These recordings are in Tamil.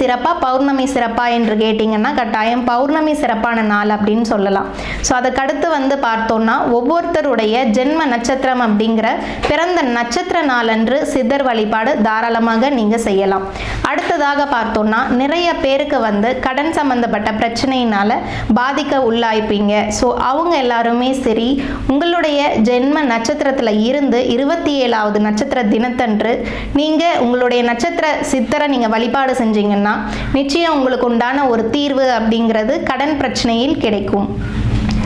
சிறப்பா பௌர்ணமி சிறப்பா என்று கேட்டிங்கன்னா கட்டாயம் பௌர்ணமி சிறப்பான நாள் அப்படின்னு சொல்லலாம். ஸோ அதுக்கடுத்து வந்து பார்த்தோம்னா ஒவ்வொருத்தருடைய ஜென்ம நட்சத்திரம் அப்படிங்கிற பிறந்த நட்சத்திர நாளன்று சித்தர் வழிபாடு தாராளமாக நீங்கள் செய்யலாம். அடுத்ததாக பார்த்தோம்னா நிறைய பேருக்கு வந்து கடன் சம்பந்தப்பட்ட பிரச்சனையினால பாதிக்க உள்ளாய்ப்பீங்க. ஸோ அவங்க எல்லாருமே சரி உங்களுடைய ஜென்ம நட்சத்திரத்தில் இருந்து இருபத்தி ஏழாவது நட்சத்திர தினத்தன்று நீங்கள் உங்களுடைய நட்சத்திர சித்தரை நீங்கள் வழிபாடு செஞ்சீங்க செஞ்சீங்கன்னா நிச்சயம் உங்களுக்கு உண்டான ஒரு தீர்வு அப்படிங்கிறது கடன் பிரச்சனையில் கிடைக்கும்.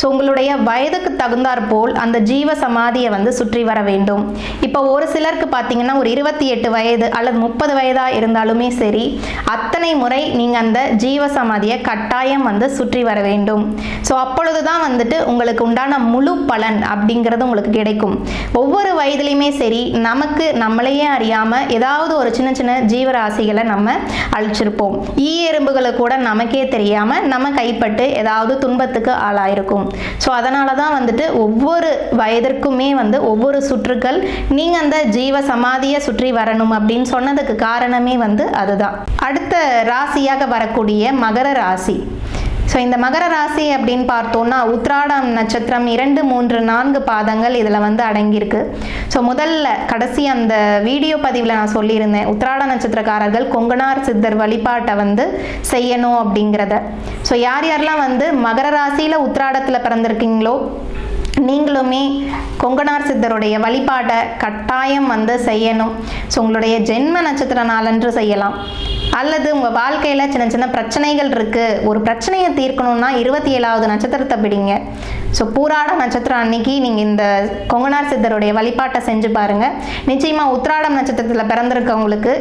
ஸோ உங்களுடைய வயதுக்கு தகுந்தாற் போல் அந்த ஜீவ சமாதியை வந்து சுற்றி வர வேண்டும். இப்போ ஒரு சிலருக்கு பார்த்தீங்கன்னா ஒரு இருபத்தி எட்டு வயது அல்லது முப்பது வயதாக இருந்தாலுமே சரி அத்தனை முறை நீங்கள் அந்த ஜீவ சமாதியை கட்டாயம் வந்து சுற்றி வர வேண்டும். ஸோ அப்பொழுது தான் வந்துட்டு உங்களுக்கு உண்டான முழு பலன் அப்படிங்கிறது உங்களுக்கு கிடைக்கும். ஒவ்வொரு வயதுலையுமே சரி நமக்கு நம்மளையே அறியாமல் ஏதாவது ஒரு சின்ன சின்ன ஜீவராசிகளை நம்ம அழிச்சிருப்போம். ஈ எறும்புகளை கூட நமக்கே தெரியாமல் நம்ம கைப்பட்டு ஏதாவது துன்பத்துக்கு ஆளாயிருக்கும். ஸோ அதனால தான் வந்துட்டு ஒவ்வொரு வயதிற்குமே வந்து ஒவ்வொரு சுற்றுக்கள் நீங்கள் அந்த ஜீவ சமாதியை சுற்றி வரணும் அப்படின்னு சொன்னதுக்கு காரணமே வந்து அதுதான். அடுத்த ராசியாக வரக்கூடிய மகர ராசி. ஸோ இந்த மகர ராசி அப்படின்னு பார்த்தோம்னா உத்ராடம் நட்சத்திரம் இரண்டு மூன்று நான்கு பாதங்கள் இதில் வந்து அடங்கியிருக்கு. ஸோ முதல்ல கடைசி அந்த வீடியோ பதிவில் நான் சொல்லியிருந்தேன் உத்ராட நட்சத்திரக்காரர்கள் கொங்கனார் சித்தர் வழிபாட்டை வந்து செய்யணும் அப்படிங்கிறத. ஸோ யார் யாரெல்லாம் வந்து மகர ராசியில் உத்ராடத்தில் பிறந்திருக்கீங்களோ நீங்களுமே கொங்கனார் சித்தருடைய வழிபாட்டை கட்டாயம் வந்து செய்யணும். ஸோ உங்களுடைய ஜென்ம நட்சத்திர நாளன்று செய்யலாம். அல்லது உங்கள் வாழ்க்கையில் சின்ன சின்ன பிரச்சனைகள் இருக்குது ஒரு பிரச்சனையை தீர்க்கணும்னா இருபத்தி ஏழாவது நட்சத்திரத்தை பிடிங்க. ஸோ பூராட நட்சத்திரம் அன்னைக்கு நீங்கள் இந்த கொங்கனார் சித்தருடைய வழிபாட்டை செஞ்சு பாருங்கள் நிச்சயமாக உத்ராடம் நட்சத்திரத்தில் பிறந்திருக்கவங்களுக்கு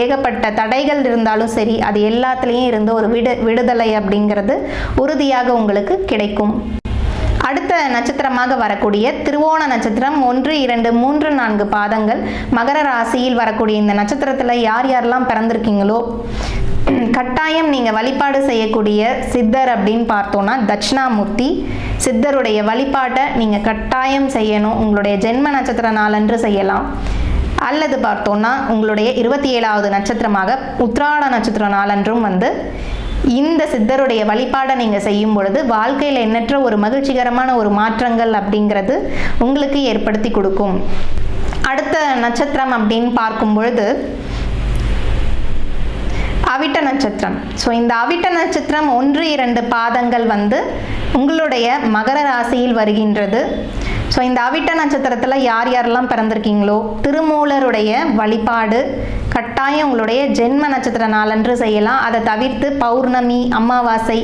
ஏகப்பட்ட தடைகள் இருந்தாலும் சரி அது எல்லாத்துலேயும் இருந்து ஒரு விடு விடுதலை அப்படிங்கிறது உறுதியாக உங்களுக்கு கிடைக்கும். நட்சத்திரமாக வரக்கூடிய திருவோண நட்சத்திரம் ஒன்று இரண்டு மூன்று நான்கு பாதங்கள் மகர ராசியில் வரக்கூடிய இந்த நட்சத்திரத்தில் யார் யாரெல்லாம் பிறந்திருக்கீங்களோ கட்டாயம் நீங்கள் வழிபாடு செய்யக்கூடிய சித்தர் அப்படின்னு பார்த்தோன்னா தட்சிணாமூர்த்தி. சித்தருடைய வழிபாட்டை நீங்கள் கட்டாயம் செய்யணும். உங்களுடைய ஜென்ம நட்சத்திர நாளன்று செய்யலாம். அல்லது பார்த்தோன்னா உங்களுடைய இருபத்தி ஏழாவது நட்சத்திரமாக உத்ராட நட்சத்திர நாளன்றும் வந்து இந்த சித்தருடைய வழிபாடை நீங்கள் செய்யும் பொழுது வாழ்க்கையில் எண்ணற்ற ஒரு மகிழ்ச்சிகரமான ஒரு மாற்றங்கள் அப்படிங்கிறது உங்களுக்கு ஏற்படுத்தி கொடுக்கும். அடுத்த நட்சத்திரம் அப்படின்னு பார்க்கும் பொழுது அவிட்ட நட்சத்திரம். ஸோ இந்த அவிட்ட நட்சத்திரம் ஒன்று இரண்டு பாதங்கள் வந்து உங்களுடைய மகர ராசியில் வருகின்றது. ஸோ இந்த அவிட்ட நட்சத்திரத்தில் யார் யாரெல்லாம் பிறந்திருக்கீங்களோ திருமூலருடைய வழிபாடு கட்டாயம் உங்களுடைய ஜென்ம நட்சத்திர நாளன்று செய்யலாம். அதை தவிர்த்து பௌர்ணமி அமாவாசை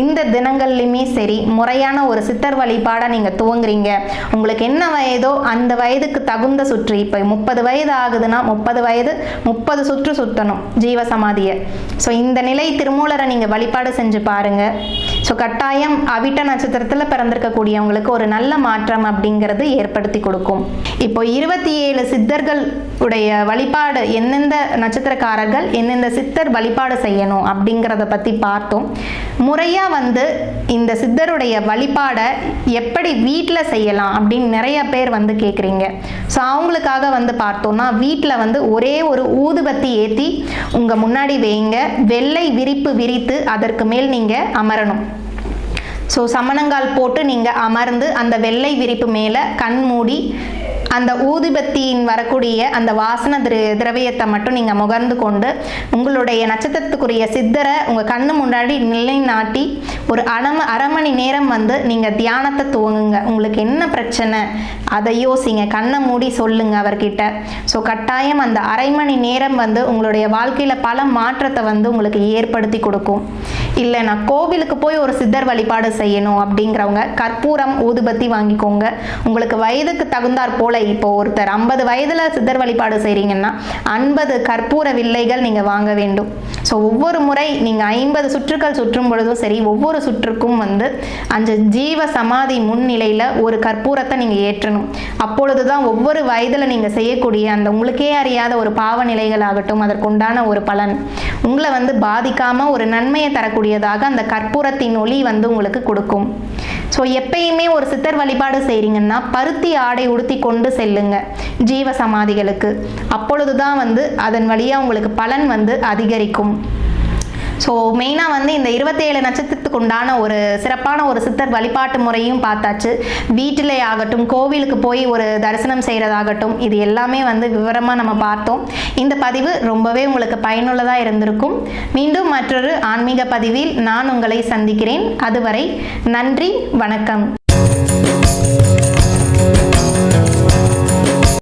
இந்த தினங்கள்லையுமே சரி முறையான ஒரு சித்தர் வழிபாடை நீங்கள் துவங்குறீங்க. உங்களுக்கு என்ன வயதோ அந்த வயதுக்கு தகுந்த சுற்று இப்போ முப்பது வயது ஆகுதுன்னா முப்பது வயது முப்பது சுற்று சுற்றணும் ஜீவசமாதியை. ஸோ இந்த நிலை திருமூலரை நீங்கள் வழிபாடு செஞ்சு பாருங்கள் ஸோ கட்டாயம் அவிட்ட நட்சத்திரத்தில் பிறந்திருக்கக்கூடியவங்களுக்கு ஒரு நல்ல மாற்றம் அப்படிங்க அப்படிங்கிறது ஏற்படுத்தி கொடுக்கும். இப்போ இருபத்தி ஏழு சித்தர்கள் உடைய வழிபாடு எந்தெந்த நட்சத்திரக்காரர்கள் எந்தெந்த சித்தர் வழிபாடு செய்யணும் அப்படிங்கிறத பற்றி பார்த்தோம். முறையாக வந்து இந்த சித்தருடைய வழிபாடை எப்படி வீட்டில் செய்யலாம் அப்படின்னு நிறைய பேர் வந்து கேட்குறீங்க ஸோ அவங்களுக்காக வந்து பார்த்தோம்னா வீட்டில் வந்து ஒரே ஒரு ஊதுபத்தி ஏற்றி உங்கள் முன்னாடி வைங்க. வெள்ளை விரிப்பு விரித்து அதற்கு மேல் நீங்கள் அமரணும். ஸோ சமணங்கால் போட்டு நீங்கள் அமர்ந்து அந்த வெள்ளை விரிப்பு மேலே கண் மூடி அந்த ஊதுபத்தியின் வரக்கூடிய அந்த வாசன திர திரவியத்தை மட்டும் நீங்கள் முகர்ந்து கொண்டு உங்களுடைய நட்சத்திரத்துக்குரிய சித்தரை உங்கள் கண்ணு முன்னாடி நிலைநாட்டி ஒரு அரை அரை மணி நேரம் வந்து நீங்கள் தியானத்தை துவங்குங்க. உங்களுக்கு என்ன பிரச்சனை? அதை யோசிங்க. கண்ணை மூடி சொல்லுங்க அவர்கிட்ட. ஸோ கட்டாயம் அந்த அரை மணி நேரம் வந்து உங்களுடைய வாழ்க்கையில் பல மாற்றத்தை வந்து உங்களுக்கு ஏற்படுத்தி கொடுக்கும். இல்லை நான் கோவிலுக்கு போய் ஒரு சித்தர் வழிபாடு செய்யணும் அப்படிங்கிறவங்க கற்பூரம் ஊதுபத்தி வாங்கிக்கோங்க. உங்களுக்கு வயதுக்கு தகுந்தாற் போல இப்போ ஒருத்தர் ஐம்பது வயதுல சித்தர் வழிபாடு செய்றீங்கன்னா ஐம்பது கற்பூர வில்லைகள் நீங்க வாங்க வேண்டும். ஸோ ஒவ்வொரு முறை நீங்க ஐம்பது சுற்றுக்கள் சுற்றும் பொழுதும் சரி ஒவ்வொரு சுற்றுக்கும் வந்து அந்த ஜீவ சமாதி முன்னிலையில ஒரு கற்பூரத்தை நீங்க ஏற்றணும். அப்பொழுதுதான் ஒவ்வொரு வயதுல நீங்க செய்யக்கூடிய அந்த உங்களுக்கே அறியாத ஒரு பாவ நிலைகள் ஆகட்டும் அதற்குண்டான ஒரு பலன் உங்களை வந்து பாதிக்காம ஒரு நன்மையை தரக்கூடியதாக அந்த கற்பூரத்தின் ஒளி வந்து உங்களுக்கு கொடுக்கும். ஸோ எப்பயுமே ஒரு சித்தர் வழிபாடு செய்கிறீங்கன்னா பருத்தி ஆடை உடுத்தி கொண்டு செல்லுங்க ஜீவ சமாதிகளுக்கு அப்பொழுதுதான் வந்து அதன் வழியாக உங்களுக்கு பலன் வந்து அதிகரிக்கும். ஸோ மெயினாக வந்து இந்த இருபத்தேழு நட்சத்திரத்துக்கு உண்டான ஒரு சிறப்பான ஒரு சித்தர் வழிபாட்டு முறையும் பார்த்தாச்சு. வீட்டிலே ஆகட்டும் கோவிலுக்கு போய் ஒரு தரிசனம் செய்கிறதாகட்டும் இது எல்லாமே வந்து விவரமாக நம்ம பார்த்தோம். இந்த பதிவு ரொம்பவே உங்களுக்கு பயனுள்ளதாக இருந்திருக்கும். மீண்டும் மற்றொரு ஆன்மீக பதிவில் நான் உங்களை சந்திக்கிறேன். அதுவரை நன்றி வணக்கம்.